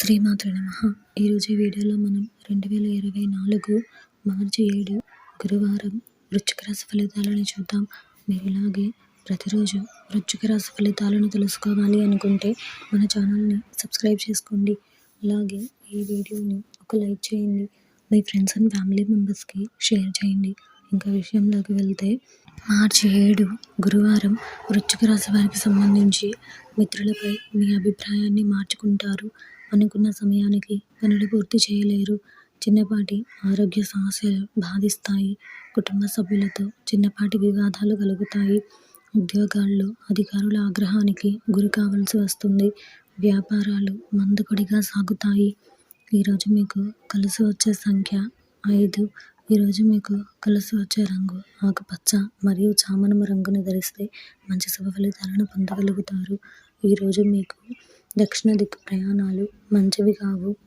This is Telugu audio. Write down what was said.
శ్రీమాతృ నమ. ఈరోజు వీడియోలో మనం రెండు వేల ఇరవై నాలుగు మార్చి ఏడు గురువారం వృచ్చిక రాశి ఫలితాలను చూద్దాం. మీరు ఇలాగే ప్రతిరోజు వృచ్చిక రాశి ఫలితాలను తెలుసుకోవాలి అనుకుంటే మన ఛానల్ని సబ్స్క్రైబ్ చేసుకోండి. అలాగే ఈ వీడియోని ఒక లైక్ చేయండి. మీ ఫ్రెండ్స్ అండ్ ఫ్యామిలీ మెంబర్స్కి షేర్ చేయండి. ఇంకా విషయంలోకి వెళ్తే మార్చి ఏడు గురువారం వృచ్చిక రాశి వారికి సంబంధించి మిత్రులపై మీ అభిప్రాయాన్ని మార్చుకుంటారు. అనుకున్న సమయానికి పనులు పూర్తి చేయలేరు. చిన్నపాటి ఆరోగ్య సమస్యలు బాధిస్తాయి. కుటుంబ సభ్యులతో చిన్నపాటి వివాదాలు కలుగుతాయి. ఉద్యోగాల్లో అధికారుల ఆగ్రహానికి గురి కావాల్సి వస్తుంది. వ్యాపారాలు మందకొడిగా సాగుతాయి. ఈరోజు మీకు కలిసి వచ్చే సంఖ్య ఐదు. ఈరోజు మీకు కలిసి వచ్చే రంగు ఆకుపచ్చ మరియు చామనము రంగును ధరిస్తే మంచి శుభ ఫలితాలను పొందగలుగుతారు. ఈరోజు మీకు దక్షిణ దిక్కు ప్రయాణాలు మంచివి కావు.